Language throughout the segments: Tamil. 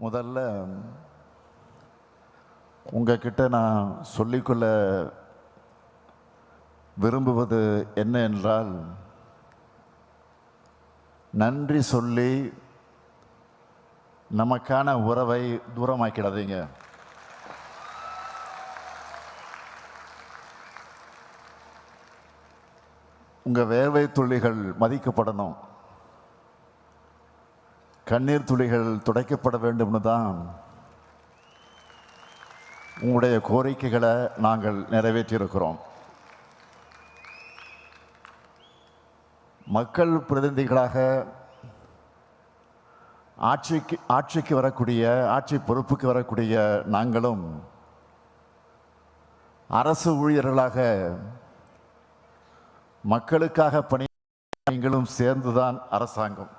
முதல்ல உங்ககிட்ட நான் சொல்லிக்கொள்ள விரும்புவது என்ன என்றால் நன்றி சொல்லி நமக்கான உறவை தூரமாக்கிடாதீங்க. உங்கள் வேர்வை துள்ளிகள் மதிக்கப்படணும். கண்ணீர் துளிகள் துடைக்கப்பட வேண்டும்னு தான் உங்களுடைய கோரிக்கைகளை நாங்கள் நிறைவேற்றியிருக்கிறோம். மக்கள் பிரதிநிதிகளாக ஆட்சிக்கு ஆட்சிக்கு வரக்கூடிய ஆட்சி பொறுப்புக்கு வரக்கூடிய நாங்களும் அரசு ஊழியர்களாக மக்களுக்காக பணி நீங்களும் சேர்ந்துதான் அரசாங்கம்.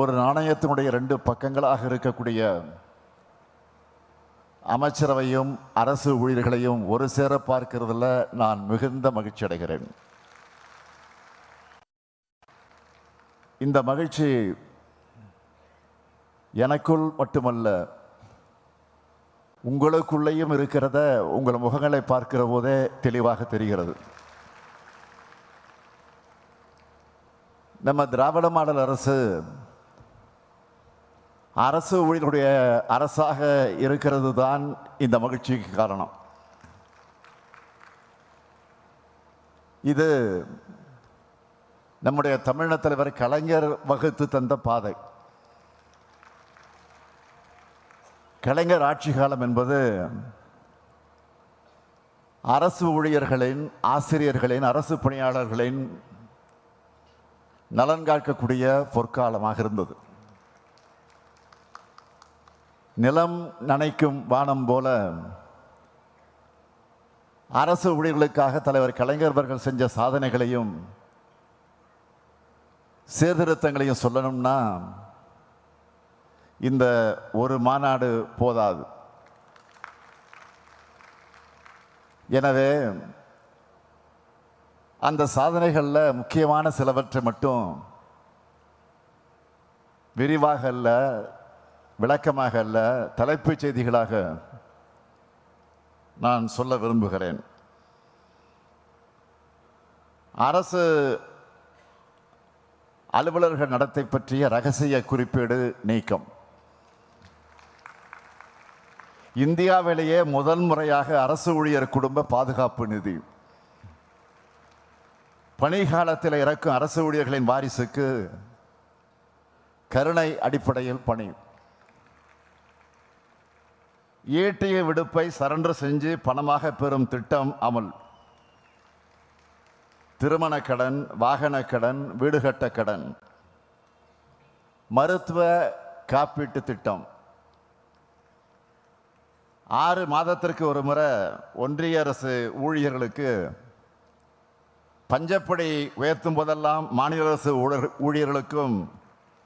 ஒரு நாணயத்தினுடைய ரெண்டு பக்கங்களாக இருக்கக்கூடிய அமைச்சரவையும் அரசு ஊழியர்களையும் ஒரு சேர பார்க்கிறதுல நான் மிகுந்த மகிழ்ச்சி அடைகிறேன். இந்த மகிழ்ச்சி எனக்குள் மட்டுமல்ல உங்களுக்குள்ளேயும் இருக்கிறத உங்கள் முகங்களை பார்க்கிற போதே தெளிவாக தெரிகிறது. நம்ம திராவிட மாடல் அரசு அரசு ஊழியர்களுடைய அரசாக இருக்கிறது தான் இந்த மகிழ்ச்சிக்கு காரணம். இது நம்முடைய தமிழக தலைவர் கலைஞர் வகுத்து தந்த பாதை. கலைஞர் ஆட்சி காலம் என்பது அரசு ஊழியர்களின் ஆசிரியர்களின் அரசு பணியாளர்களின் நலன் காக்கக்கூடிய பொற்காலமாக இருந்தது. நிலம் நனைக்கும் வானம் போல அரசு ஊழியர்களுக்காக தலைவர் கலைஞர் அவர்கள் செஞ்ச சாதனைகளையும் சீர்திருத்தங்களையும் சொல்லணும்னா இந்த ஒரு மாநாடு போதாது. எனவே அந்த சாதனைகளில் முக்கியமான சிலவற்றை மட்டும் விரிவாக அல்ல விளக்கமாக அல்ல தலைப்புச் செய்திகளாக நான் சொல்ல விரும்புகிறேன். அரசு அலுவலர்கள் நடத்தை பற்றிய ரகசிய குறிப்பீடு நீக்கம். இந்தியாவிலேயே முதல் முறையாக அரசு ஊழியர் குடும்ப பாதுகாப்பு நிதி. பணிகாலத்தில் இறக்கும் அரசு ஊழியர்களின் வாரிசுக்கு கருணை அடிப்படையில் பணி. ஈட்டிய விடுப்பை சரண்டர் செஞ்சு பணமாக பெறும் திட்டம் அமல். திருமண கடன் வாகன கடன் வீடு கட்ட கடன். மருத்துவ காப்பீட்டு திட்டம். ஆறு மாதத்திற்கு ஒரு முறை ஒன்றிய அரசு ஊழியர்களுக்கு பஞ்சப்படி உயர்த்தும் போதெல்லாம் மாநில அரசு ஊழியர்களுக்கும்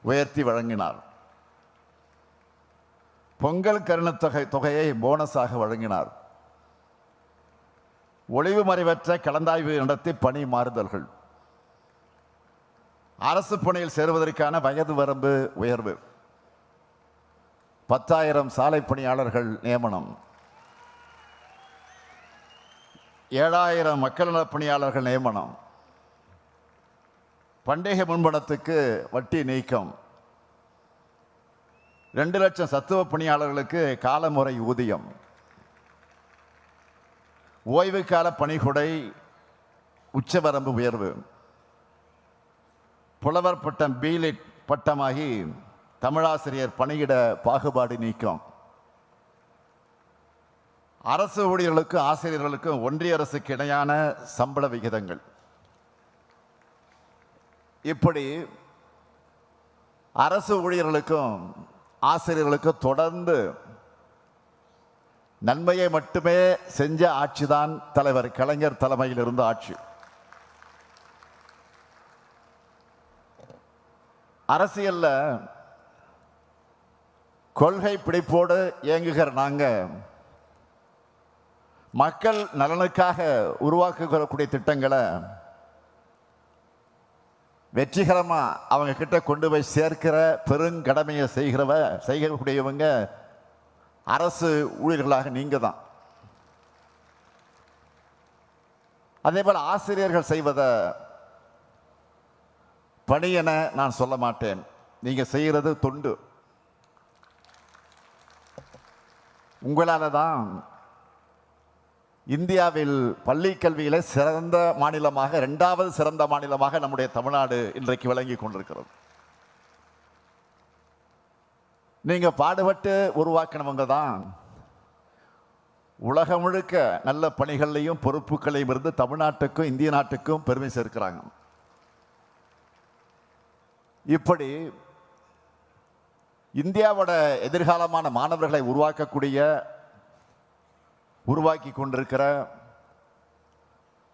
உயர்த்தி வழங்கினார். பொங்கல் கருணத்தொகை தொகையை போனஸாக வழங்கினார். ஒளிவு மறைவற்ற கலந்தாய்வு நடத்தி பணி மாறுதல்கள். அரசு பணியில் சேருவதற்கான வயது வரம்பு உயர்வு. பத்தாயிரம் சாலை பணியாளர்கள் நியமனம். ஏழாயிரம் மக்கள் நல பணியாளர்கள் நியமனம். பண்டிகை முன்பணத்துக்கு வட்டி நீக்கம். ரெண்டு லட்சம் சத்துவ பணியாளர்களுக்கு காலமுறை ஊதியம். ஓய்வு கால பணிகொடை உச்சவரம்பு உயர்வு. புலவர் பட்டம் பீலிட் பட்டமாகி தமிழாசிரியர் பணியிட பாகுபாடு நீக்கம். அரசு ஊழியர்களுக்கும் ஆசிரியர்களுக்கும் ஒன்றிய அரசுக்கு இணையான சம்பள விகிதங்கள். இப்படி அரசு ஊழியர்களுக்கும் ஆசிரியர்களுக்கு தொடர்ந்து நன்மையை மட்டுமே செஞ்ச ஆட்சிதான் தலைவர் கலைஞர் தலைமையில் இருந்த ஆட்சி. அரசியல்ல கொள்கை பிடிப்போடு இயங்குகிற நாங்க மக்கள் நலனுக்காக உருவாக்கக்கூடிய திட்டங்களை வெற்றிகரமாக அவங்க கிட்ட கொண்டு போய் சேர்க்கிற பெருங்கடமையை செய்கிறவ செய்யக்கூடியவங்க அரசு ஊழியர்களாக நீங்கள் தான் அதே போல் ஆசிரியர்கள் செய்வதை பணி என நான் சொல்ல மாட்டேன். நீங்கள் செய்கிறது தொண்டு. உங்களால் தான் இந்தியாவில் பள்ளி கல்வியில சிறந்த மாநிலமாக இரண்டாவது சிறந்த மாநிலமாக நம்முடைய தமிழ்நாடு இன்றைக்கு விளங்கி கொண்டிருக்கிறது. நீங்க பாடுபட்டு உருவாக்கினவங்க தான். உலகம் முழுக்க நல்ல பணிகளையும் பொறுப்புகளையும் இருந்து தமிழ்நாட்டுக்கும் இந்திய நாட்டுக்கும் பெருமை சேர்க்கிறாங்க. இப்படி இந்தியாவோட எதிர்காலமான மாணவர்களை உருவாக்கக்கூடிய உருவாக்கி கொண்டிருக்கிற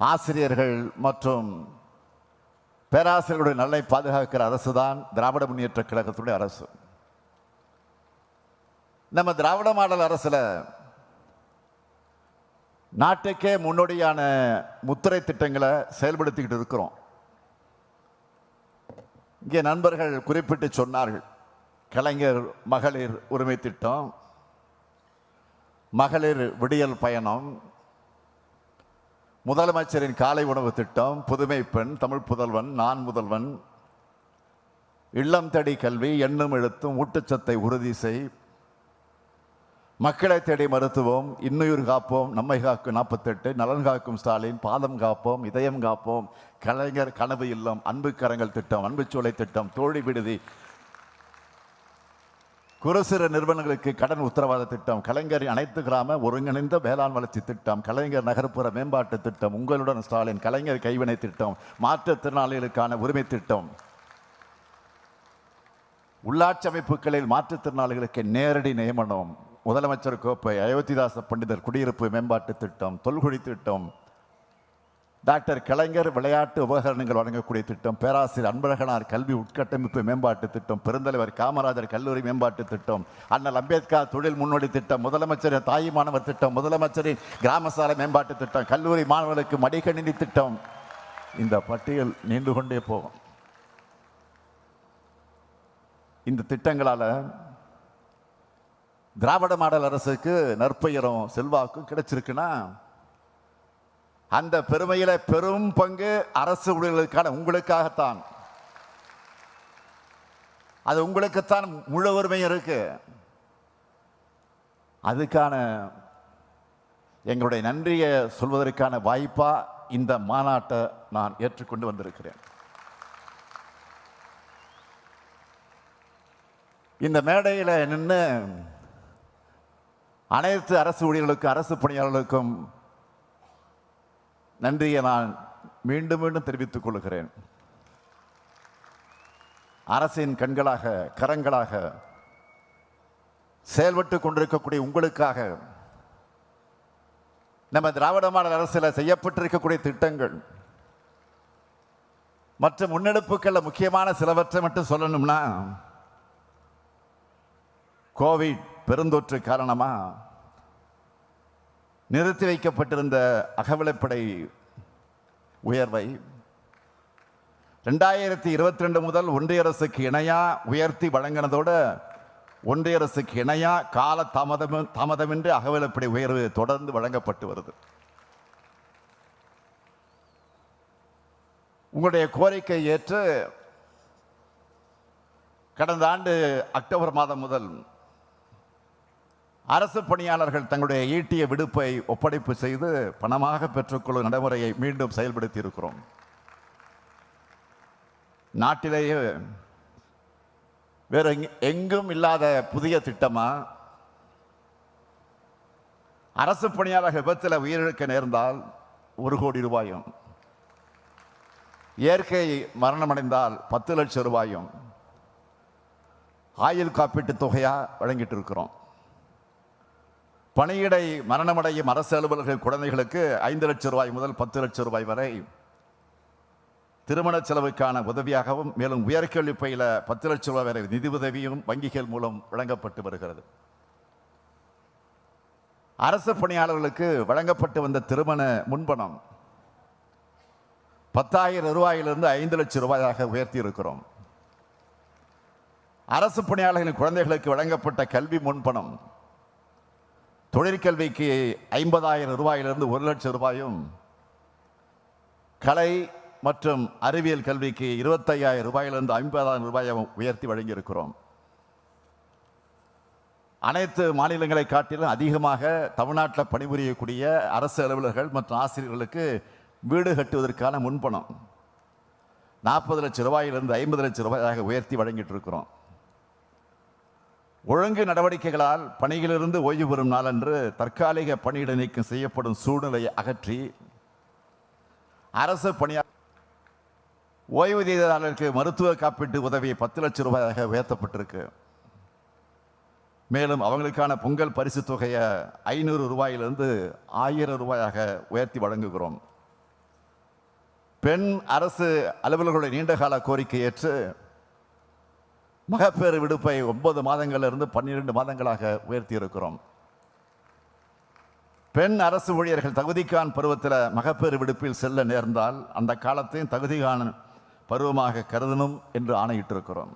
ஆசிரியர்கள் மற்றும் பேராசிரியர்களுடைய நலனை பாதுகாக்கிற அரசு தான் திராவிட முன்னேற்ற கழகத்துடைய அரசு. நம்ம திராவிட மாடல் அரசில் நாட்டுக்கே முன்னோடியான முத்திரை திட்டங்களை செயல்படுத்திக்கிட்டு இருக்கிறோம். இங்கே நண்பர்கள் குறிப்பிட்டு சொன்னார்கள் கலைஞர் மகளிர் உரிமை திட்டம் மகளிர் விடியல் பயணம் முதலமைச்சரின் காலை உணவு திட்டம் புதுமை பெண் தமிழ் புதல்வன் நான் முதல்வன் இல்லம் தேடி கல்வி எண்ணும் எழுத்தும் ஊட்டச்சத்தை உறுதி செய் மக்களை தேடி மருத்துவம் இன்னுயிர் காப்போம் நம்மை காக்கும் நாற்பத்தெட்டு நலன் காக்கும் ஸ்டாலின் பாதம் காப்போம் இதயம் காப்போம் கலைஞர் கனவு இல்லம் அன்பு கரங்கள் திட்டம் அன்பு சோலை திட்டம் தோழி விடுதி குரசிற நிறுவனங்களுக்கு கடன் உத்தரவாத திட்டம் கலைஞர் அனைத்து கிராம ஒருங்கிணைந்த வேளாண் வளர்ச்சி திட்டம் கலைஞர் நகர்ப்புற மேம்பாட்டு திட்டம் உங்களுடன் ஸ்டாலின் கலைஞர் கைவினை திட்டம் மாற்றுத்திறனாளிகளுக்கான உரிமை திட்டம். உள்ளாட்சி அமைப்புகளில் மாற்றுத்திறனாளிகளுக்கு நேரடி நியமனம். முதலமைச்சர் கோப்பை அயோத்திதாச பண்டிதர் குடியிருப்பு மேம்பாட்டு திட்டம் தொல்குடி திட்டம் டாக்டர் கலைஞர் விளையாட்டு உபகரணங்கள் வழங்கக்கூடிய திட்டம் பேராசிரியர் அன்பழகனார் கல்வி உட்கட்டமைப்பு மேம்பாட்டு திட்டம் பெருந்தலைவர் காமராஜர் கல்லூரி மேம்பாட்டு திட்டம் அண்ணல் அம்பேத்கர் தொழில் முன்னோடி திட்டம் முதலமைச்சரின் தாய் மாணவர் திட்டம் முதலமைச்சரின் கிராம சாலை மேம்பாட்டு திட்டம் கல்லூரி மாணவர்களுக்கு மடிக்கணினி திட்டம். இந்த பட்டியல் நீண்டு கொண்டே போகும். இந்த திட்டங்களால திராவிட மாடல் அரசுக்கு நற்பெயரும் செல்வாக்கும் கிடைச்சிருக்குன்னா அந்த பெருமையில் பெரும் பங்கு அரசு ஊழியர்களுக்கான உங்களுக்காகத்தான். அது உங்களுக்குத்தான் முழு உரிமை இருக்கு. அதுக்கான எங்களுடைய நன்றியை சொல்வதற்கான வாய்ப்பாக இந்த மாநாட்டை நான் ஏற்றுக்கொண்டு வந்திருக்கிறேன். இந்த மேடையில் நின்று அனைத்து அரசு ஊழியர்களுக்கும் அரசு பணியாளர்களுக்கும் நன்றியை நான் மீண்டும் மீண்டும் தெரிவித்துக் கொள்கிறேன். அரசின் கண்களாக கரங்களாக செயல்பட்டு கொண்டிருக்கக்கூடிய உங்களுக்காக நம்ம திராவிட மாடல் அரசில் செய்யப்பட்டிருக்கக்கூடிய திட்டங்கள் மற்ற முன்னெடுப்புகளில் முக்கியமான சிலவற்றை மட்டும் சொல்லணும்னா கோவிட் பெருந்தொற்று காரணமா நிறுத்தி வைக்கப்பட்டிருந்த அகவிலைப்படை உயர்வை ரெண்டாயிரத்தி இருபத்தி ரெண்டு முதல் ஒன்றிய அரசுக்கு இணையா உயர்த்தி வழங்கினதோட ஒன்றிய அரசுக்கு இணையா கால தாமதம் தாமதமின்றி அகவிலைப்படை உயர்வு தொடர்ந்து வழங்கப்பட்டு வருது. உங்களுடைய கோரிக்கை ஏற்று கடந்த ஆண்டு அக்டோபர் மாதம் முதல் அரசு பணியாளர்கள் தங்களுடைய ஈட்டிய விடுப்பை ஒப்படைப்பு செய்து பணமாக பெற்றுக்கொள்ளும் நடைமுறையை மீண்டும் செயல்படுத்தி இருக்கிறோம் நாட்டிலேயே வேற எங்கும் இல்லாத புதிய திட்டமா? அரசு பணியாளர் விபத்தில் உயிரிழக்க நேர்ந்தால் ஒரு கோடி ரூபாயும். இயற்கை மரணமடைந்தால் பத்து லட்சம் ரூபாயும். ஆயுள் காப்பீட்டு தொகையாக வழங்கிட்டு இருக்கிறோம். பணியிடை மரணமடையும் அரசு அலுவலர்கள் குழந்தைகளுக்கு ஐந்து லட்சம் ரூபாய் முதல் பத்து லட்சம் ரூபாய் வரை திருமண செலவுக்கான உதவியாகவும் மேலும் உயர்கல்வி பயில பத்து லட்சம் ரூபாய் வரை நிதி உதவியும் வங்கிகள் மூலம் வழங்கப்பட்டு வருகிறது. அரசு பணியாளர்களுக்கு வழங்கப்பட்டு வந்த திருமண முன்பணம் பத்தாயிரம் ரூபாயிலிருந்து ஐந்து லட்சம் ரூபாயாக உயர்த்தி இருக்கிறோம் அரசு பணியாளர்களின் குழந்தைகளுக்கு வழங்கப்பட்ட கல்வி முன்பணம் தொழிற்கல்விக்கு ஐம்பதாயிரம் ரூபாயிலிருந்து ஒரு லட்சம் ரூபாயும் கலை மற்றும் அறிவியல் கல்விக்கு இருபத்தையாயிரம் ரூபாயிலிருந்து ஐம்பதாயிரம் ரூபாயும் உயர்த்தி வழங்கியிருக்கிறோம். அனைத்து மாநிலங்களை காட்டிலும் அதிகமாக தமிழ்நாட்டில் பணிபுரியக்கூடிய அரசு அலுவலர்கள் மற்றும் ஆசிரியர்களுக்கு வீடு கட்டுவதற்கான முன்பணம் நாற்பது லட்சம் ரூபாயிலிருந்து ஐம்பது லட்சம் ரூபாயாக உயர்த்தி வழங்கிட்டு இருக்கிறோம். ஒழுங்கு நடவடிக்கைகளால் பணியிலிருந்து ஓய்வு பெறும் நாளன்று தற்காலிக பணியிட நீக்கம் செய்யப்படும் சூழ்நிலையை அகற்றி அரசு பணியா ஓய்வூதியதாரர்களுக்கு மருத்துவ காப்பீட்டு உதவி பத்து லட்சம் ரூபாயாக உயர்த்தப்பட்டிருக்கு. மேலும் அவங்களுக்கான பொங்கல் பரிசு தொகையை ஐநூறு ரூபாயிலிருந்து ஆயிரம் ரூபாயாக உயர்த்தி வழங்குகிறோம். பெண் அரசு அலுவலர்களுடைய நீண்டகால கோரிக்கை ஏற்று மகப்பேறு விடுப்பை ஒன்பது மாதங்களிலிருந்து பன்னிரண்டு மாதங்களாக உயர்த்தி இருக்கிறோம் பெண் அரசு ஊழியர்கள் தகுதிக்கான் பருவத்தில் மகப்பேறு விடுப்பில் செல்ல நேர்ந்தால் அந்த காலத்தையும் தகுதிகான பருவமாக கருதணும் என்று ஆணையிட்டிருக்கிறோம்.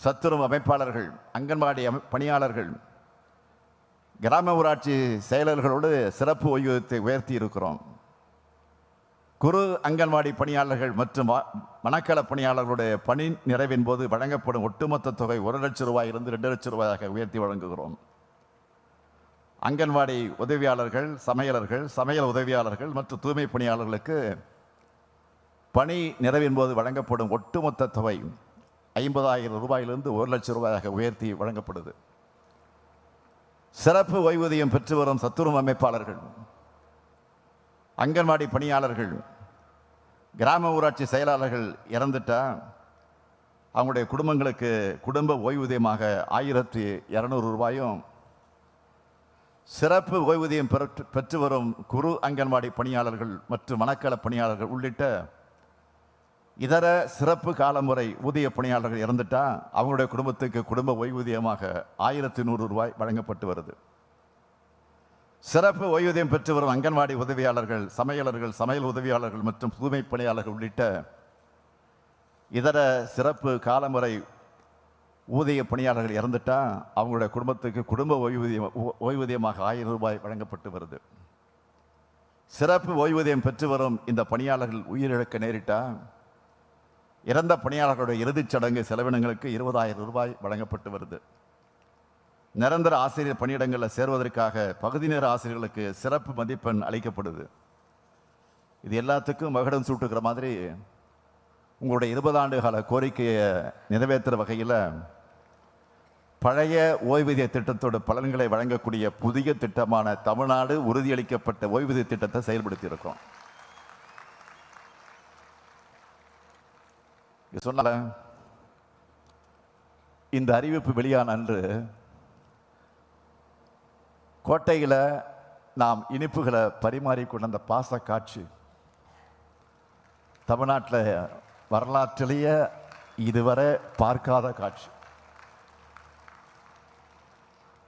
சத்துருவ அமைப்பாளர்கள் அங்கன்வாடி அமை பணியாளர்கள் கிராம ஊராட்சி செயலர்களோடு சிறப்பு ஓய்வூதியத்தை உயர்த்தி இருக்கிறோம் குறு அங்கன்வாடி பணியாளர்கள் மற்றும் வா- மணக்கள பணியாளர்களுடைய பணி நிறைவின் போது வழங்கப்படும் ஒட்டுமொத்த தொகை ஒரு லட்சம் ரூபாயிலிருந்து ரெண்டு லட்சம் ரூபாயாக உயர்த்தி வழங்குகிறோம். அங்கன்வாடி உதவியாளர்கள் சமையலர்கள் சமையல் உதவியாளர்கள் மற்றும் தூய்மை பணியாளர்களுக்கு பணி நிறைவின் போது வழங்கப்படும் ஒட்டுமொத்த தொகை ஐம்பதாயிரம் ரூபாயிலிருந்து ஒரு லட்சம் ரூபாயாக உயர்த்தி வழங்கப்படுது. சிறப்பு ஓய்வூதியம் பெற்று வரும் சத்துருவ அமைப்பாளர்கள் அங்கன்வாடி பணியாளர்கள் கிராம ஊராட்சி செயலாளர்கள் இறந்துட்டால் அவங்களுடைய குடும்பங்களுக்கு குடும்ப ஓய்வூதியமாக ஆயிரத்தி இரநூறு ரூபாயும் சிறப்பு ஓய்வூதியம் பெற்று பெற்று வரும் குறு அங்கன்வாடி பணியாளர்கள் மற்றும் மணக்கள பணியாளர்கள் உள்ளிட்ட இதர சிறப்பு காலமுறை ஊதிய பணியாளர்கள் இறந்துட்டால் அவங்களுடைய குடும்பத்துக்கு குடும்ப ஓய்வூதியமாக ஆயிரத்தி நூறு ரூபாய் வழங்கப்பட்டு வருது. சிறப்பு ஓய்வூதியம் பெற்று வரும் அங்கன்வாடி உதவியாளர்கள் சமையலர்கள் சமையல் உதவியாளர்கள் மற்றும் தூய்மை பணியாளர்கள் உள்ளிட்ட இதர சிறப்பு காலமுறை ஊதிய பணியாளர்கள் இறந்துட்டா அவங்களுடைய குடும்பத்துக்கு குடும்ப ஓய்வூதியம் ஓய்வூதியமாக ஆயிரம் ரூபாய் வழங்கப்பட்டு வருது. சிறப்பு ஓய்வூதியம் பெற்று வரும் இந்த பணியாளர்கள் உயிரிழக்க நேரிட்டால் இறந்த பணியாளர்களுடைய இறுதிச் சடங்கு செலவினங்களுக்கு இருபதாயிரம் ரூபாய் வழங்கப்பட்டு வருது. நிரந்தர ஆசிரியர் பணியிடங்களில் சேர்வதற்காக பகுதி நேர ஆசிரியர்களுக்கு சிறப்பு மதிப்பெண் அளிக்கப்படுது. இது எல்லாத்துக்கும் மகடம் சூட்டுக்கிற மாதிரி உங்களுடைய இருபது ஆண்டு கால கோரிக்கையை நிறைவேற்றுற வகையில் பழைய ஓய்வூதிய திட்டத்தோட பலன்களை வழங்கக்கூடிய புதிய திட்டமான தமிழ்நாடு உறுதியளிக்கப்பட்ட ஓய்வூதிய திட்டத்தை செயல்படுத்தியிருக்கோம் சொன்னால இந்த அறிவிப்பு வெளியான அன்று கோட்டையில் நாம் இனிப்புகளை பரிமாறிக்கொண்ட அந்த பாச காட்சி தமிழ்நாட்டில் வரலாற்றிலேயே இதுவரை பார்க்காத காட்சி.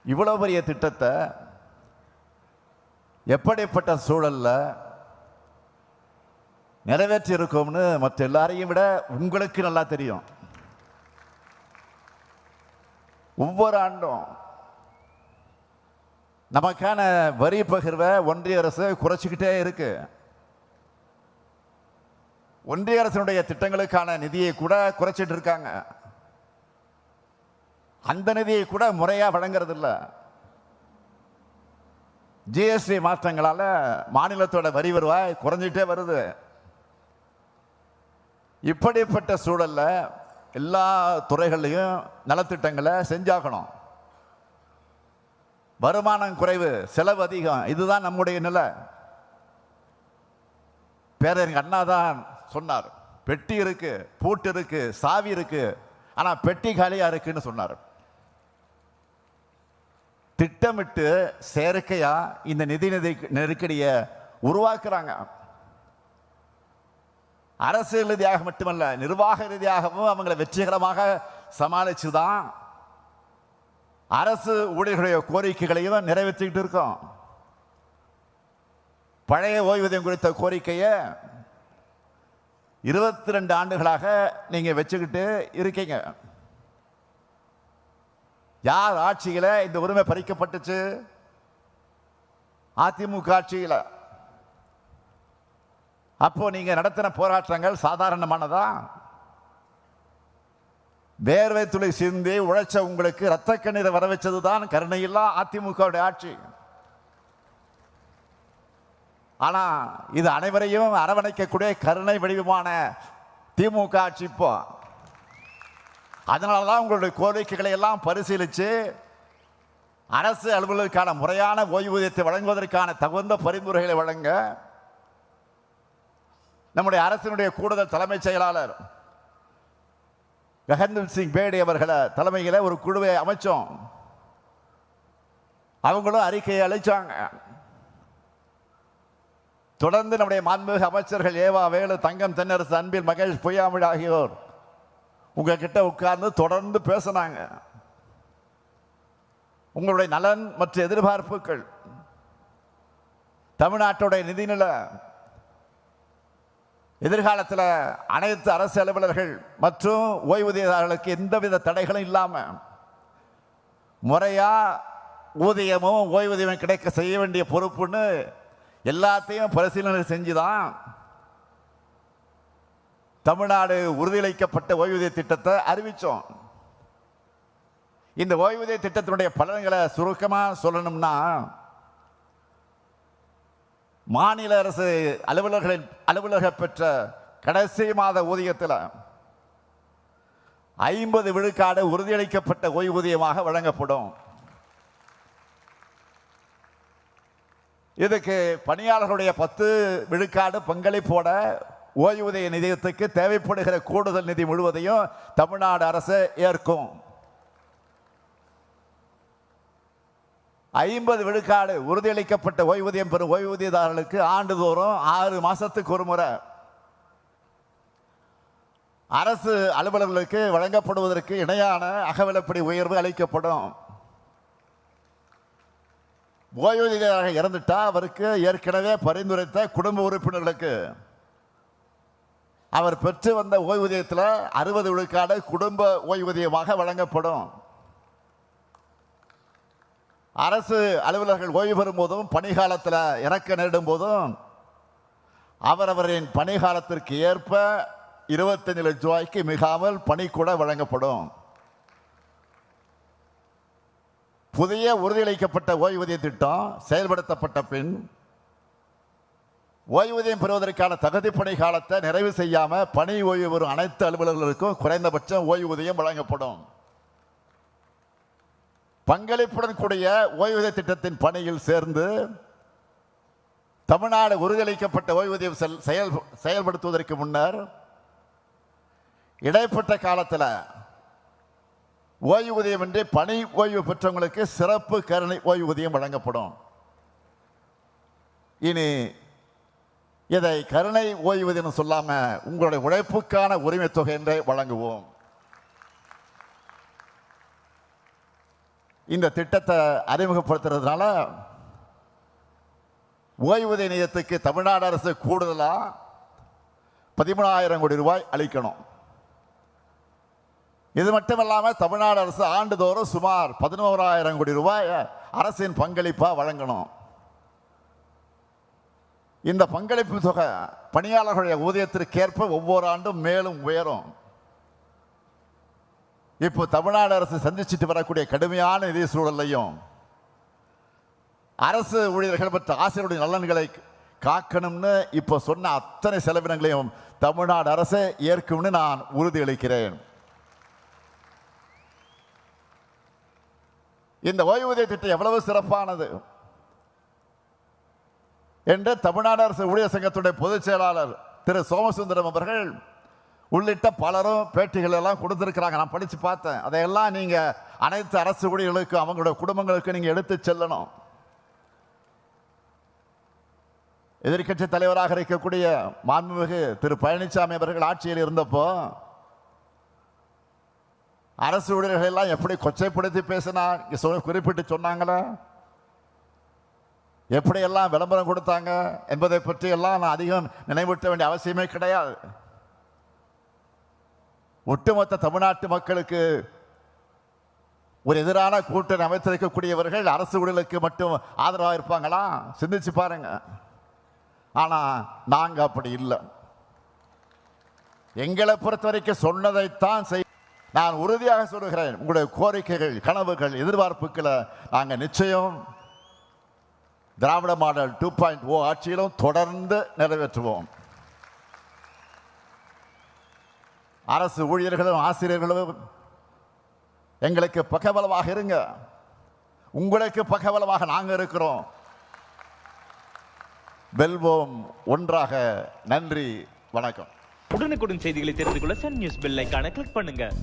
இவ்வளோ பெரிய திட்டத்தை எப்படிப்பட்ட சூழலில் நிறைவேற்றி இருக்கோம்னு மற்ற எல்லாரையும் விட உங்களுக்கு நல்லா தெரியும். ஒவ்வொரு ஆண்டும் நமக்கான வரி பகிர்வை ஒன்றிய அரசு குறைச்சிக்கிட்டே இருக்கு. ஒன்றிய அரசினுடைய திட்டங்களுக்கான நிதியை கூட குறைச்சிட்டு இருக்காங்க. அந்த நிதியை கூட முறையா வழங்குறது இல்லை ஜிஎஸ்டி மாற்றங்களால மாநிலத்தோட வரி வருவாய் குறைஞ்சிட்டே வருது. இப்படிப்பட்ட சூழல்ல எல்லா துறைகள்லையும் நலத்திட்டங்களை செஞ்சாகணும். வருமானம் குறைவு செலவு அதிகம். இதுதான் நம்முடைய நிலை. பேரறிஞர் அண்ணா தான் சொன்னார். பெட்டி இருக்கு பூட்டு இருக்கு சாவி இருக்கு. ஆனால் பெட்டி காலியாக இருக்குன்னு சொன்னார். திட்டமிட்டு செயற்கையாக இந்த நிதி நிதி நெருக்கடியை உருவாக்குறாங்க. அரசியல் ரீதியாக மட்டுமல்ல நிர்வாக ரீதியாகவும் அவங்களை வெற்றிகரமாக சமாளித்து தான் அரசு ஊழியர்களுடைய கோரிக்கைகளையும் நிறைவேற்றிக்கிட்டு இருக்கோம். பழைய ஓய்வூதியம் குறித்த கோரிக்கையை இருபத்தி ரெண்டு ஆண்டுகளாக நீங்கள் வச்சுக்கிட்டு இருக்கீங்க. யார் ஆட்சியில் இந்த உரிமை பறிக்கப்பட்டுச்சு? அதிமுக ஆட்சியில். அப்போ நீங்கள் நடத்தின போராட்டங்கள் சாதாரணமானதான் வேர்வை துளி சிந்தி உழைச்ச உங்களுக்கு ரத்த கண்ணீரை வர வச்சதுதான் கருணையில்லா அதிமுகவுடைய ஆட்சி. ஆனால் இது அனைவரையும் அரவணைக்கக்கூடிய கருணை வடிவமான திமுக ஆட்சி இப்போ. அதனால தான் உங்களுடைய கோரிக்கைகளை எல்லாம் பரிசீலித்து அரசு அலுவலருக்கான முறையான ஓய்வூதியத்தை வழங்குவதற்கான தகுந்த பரிந்துரைகளை வழங்க நம்முடைய அரசினுடைய கூடுதல் தலைமைச் செயலாளர் ககன்தீப் சிங் பேடி அவர்களை தலைமையில் ஒரு குழுவை அமைச்சோம். அவங்களும் அறிக்கையை அளிச்சாங்க. தொடர்ந்து நம்முடைய மாண்புமிகு அமைச்சர்கள் ஏவா வேலு தங்கம் தென்னரசு அன்பில் மகேஷ் பொய்யாமிழ் ஆகியோர் உங்ககிட்ட உட்கார்ந்து தொடர்ந்து பேசினாங்க. உங்களுடைய நலன் மற்றும் எதிர்பார்ப்புகள் தமிழ்நாட்டுடைய நிதிநிலை எதிர்காலத்தில் அனைத்து அரசு அலுவலர்கள் மற்றும் ஓய்வூதியதாரர்களுக்கு எந்தவித தடைகளும் இல்லாமல் முறையாக ஊதியமும் ஓய்வூதியமும் கிடைக்க செய்ய வேண்டிய பொறுப்புன்னு எல்லாத்தையும் பரிசீலனை செஞ்சு தான் தமிழ்நாடு உறுதியளிக்கப்பட்ட ஓய்வூதிய திட்டத்தை அறிவித்தோம் இந்த ஓய்வூதிய திட்டத்தினுடைய பலன்களை சுருக்கமாக சொல்லணும்னா மாநில அரசு அலுவலர்களின் அலுவலக பெற்ற கடைசி மாத ஊதியத்தில் ஐம்பது விழுக்காடு உறுதியளிக்கப்பட்ட ஓய்வூதியமாக வழங்கப்படும். இதுக்கு பணியாளர்களுடைய பத்து விழுக்காடு பங்களிப்போட ஓய்வூதிய நிதியத்துக்கு தேவைப்படுகிற கூடுதல் நிதி முழுவதையும் தமிழ்நாடு அரசு ஏற்கும். ஐம்பது விழுக்காடு உறுதியளிக்கப்பட்ட ஓய்வூதியம் பெறும் ஓய்வூதியதாரர்களுக்கு ஆண்டுதோறும் ஆறு மாதத்துக்கு ஒரு முறை அரசு அலுவலர்களுக்கு வழங்கப்படுவதற்கு இணையான அகவிலப்படி உயர்வு அளிக்கப்படும். ஓய்வூதியராக இறந்துட்டால் அவருக்கு ஏற்கனவே பரிந்துரைத்த குடும்ப உறுப்பினர்களுக்கு அவர் பெற்று வந்த ஓய்வூதியத்தில் அறுபது விழுக்காடு குடும்ப ஓய்வூதியமாக வழங்கப்படும். அரசு அலுவலர்கள் ஓய்வு பெறும் போதும் பணிகாலத்தில் இறக்க நேரிடும் போதும் அவரவரின் பணிகாலத்திற்கு ஏற்ப இருபத்தஞ்சு லட்சம் ரூபாய்க்கு மிகாமல் பணி கூட வழங்கப்படும். புதிய உறுதியளிக்கப்பட்ட ஓய்வூதிய திட்டம் செயல்படுத்தப்பட்ட பின் ஓய்வூதியம் பெறுவதற்கான தகுதி பணி காலத்தை நிறைவு செய்யாமல் பணி ஓய்வு பெறும் அனைத்து அலுவலர்களுக்கும் குறைந்தபட்சம் ஓய்வூதியம் வழங்கப்படும். பங்களிப்புடன் கூடிய ஓய்வூதிய திட்டத்தின் பணியில் சேர்ந்து தமிழ்நாடு உறுதியளிக்கப்பட்ட ஓய்வூதியம் செல்- செயல் செயல்படுத்துவதற்கு முன்னர் இடைப்பட்ட காலத்தில் ஓய்வூதியமின்றி பணி ஓய்வு பெற்றவங்களுக்கு சிறப்பு கருணை ஓய்வூதியம் வழங்கப்படும். இனி இதை கருணை ஓய்வூதியம் சொல்லாமல் உங்களுடைய உழைப்புக்கான உரிமை தொகை என்றே வழங்குவோம். இந்த திட்டத்தை அறிமுகப்படுத்துறதுனால ஓய்வூதிய நிதியத்துக்கு தமிழ்நாடு அரசு கூடுதலாக பதிமூணாயிரம் கோடி ரூபாய் அளிக்கணும். இது மட்டுமல்லாமல் தமிழ்நாடு அரசு ஆண்டுதோறும் சுமார் பதினோராயிரம் கோடி ரூபாய் அரசின் பங்களிப்பாக வழங்கணும். இந்த பங்களிப்பு தொகை பணியாளர்களுடைய ஊதியத்திற்கேற்ப ஒவ்வொரு ஆண்டும் மேலும் உயரும். இப்போ தமிழ்நாடு அரசு சந்திச்சுட்டு வரக்கூடிய கடுமையான நிதி சூழலையும் அரசு ஊழியர்கள் மற்றும் ஆசிரியருடைய நலன்களை காக்கணும்னு இப்போ சொன்ன அத்தனை செலவினங்களையும் தமிழ்நாடு அரசு ஏற்கும்னு நான் உறுதியளிக்கிறேன் இந்த ஓய்வூதிய திட்டம் எவ்வளவு சிறப்பானது என்று தமிழ்நாடு அரசு ஊழியர் சங்கத்துடைய பொதுச் செயலாளர் திரு சோமசுந்தரம் அவர்கள் உள்ளிட்ட பலரும் பேட்டிகள் எல்லாம் கொடுத்துருக்குறாங்க. நான் படித்து பார்த்தேன். அதையெல்லாம் நீங்கள் அனைத்து அரசு ஊழியர்களுக்கும் அவங்களுடைய குடும்பங்களுக்கு நீங்கள் எடுத்து செல்லணும். எதிர்க்கட்சி தலைவராக இருக்கக்கூடிய மாண்புமிகு திரு பழனிசாமி அவர்கள் ஆட்சியில் இருந்தப்போ அரசு ஊழியர்கள் எல்லாம் எப்படி கொச்சைப்படுத்தி பேசினா இங்க குறிப்பிட்டு சொன்னாங்களா? எப்படியெல்லாம் விளம்பரம் கொடுத்தாங்க? என்பதை பற்றி எல்லாம் நான் அதிகம் நினைவூட்ட வேண்டிய அவசியமே கிடையாது. ஒட்டுமொத்த தமிழ்நாட்டு மக்களுக்கு ஒரு எதிரான கூட்டணி அமைத்திருக்கக்கூடியவர்கள் அரசு ஊழலுக்கு மட்டும் ஆதரவாக இருப்பாங்களா? சிந்திச்சு பாருங்க. ஆனால் நாங்கள் அப்படி இல்லை. எங்களை பொறுத்த வரைக்கும் சொன்னதைத்தான் செய் நான் உறுதியாக சொல்லுகிறேன். உங்களுடைய கோரிக்கைகள் கனவுகள் எதிர்பார்ப்புகளை நாங்கள் நிச்சயம் Dravida model two point O ஆட்சியிலும் தொடர்ந்து நிறைவேற்றுவோம். அரசு ஊழியர்களும் ஆசிரியர்களும் எங்களுக்கு பக்கபலமாக இருங்க. உங்களுக்கு பக்கபலமாக நாங்கள் இருக்கிறோம். வெல்வோம். ஒன்றாக நன்றி. வணக்கம். உடனுக்குடன் செய்திகளை தெரிந்து கொள்ள சன் நியூஸ் பெல் ஐக்கான கிளிக் பண்ணுங்கள்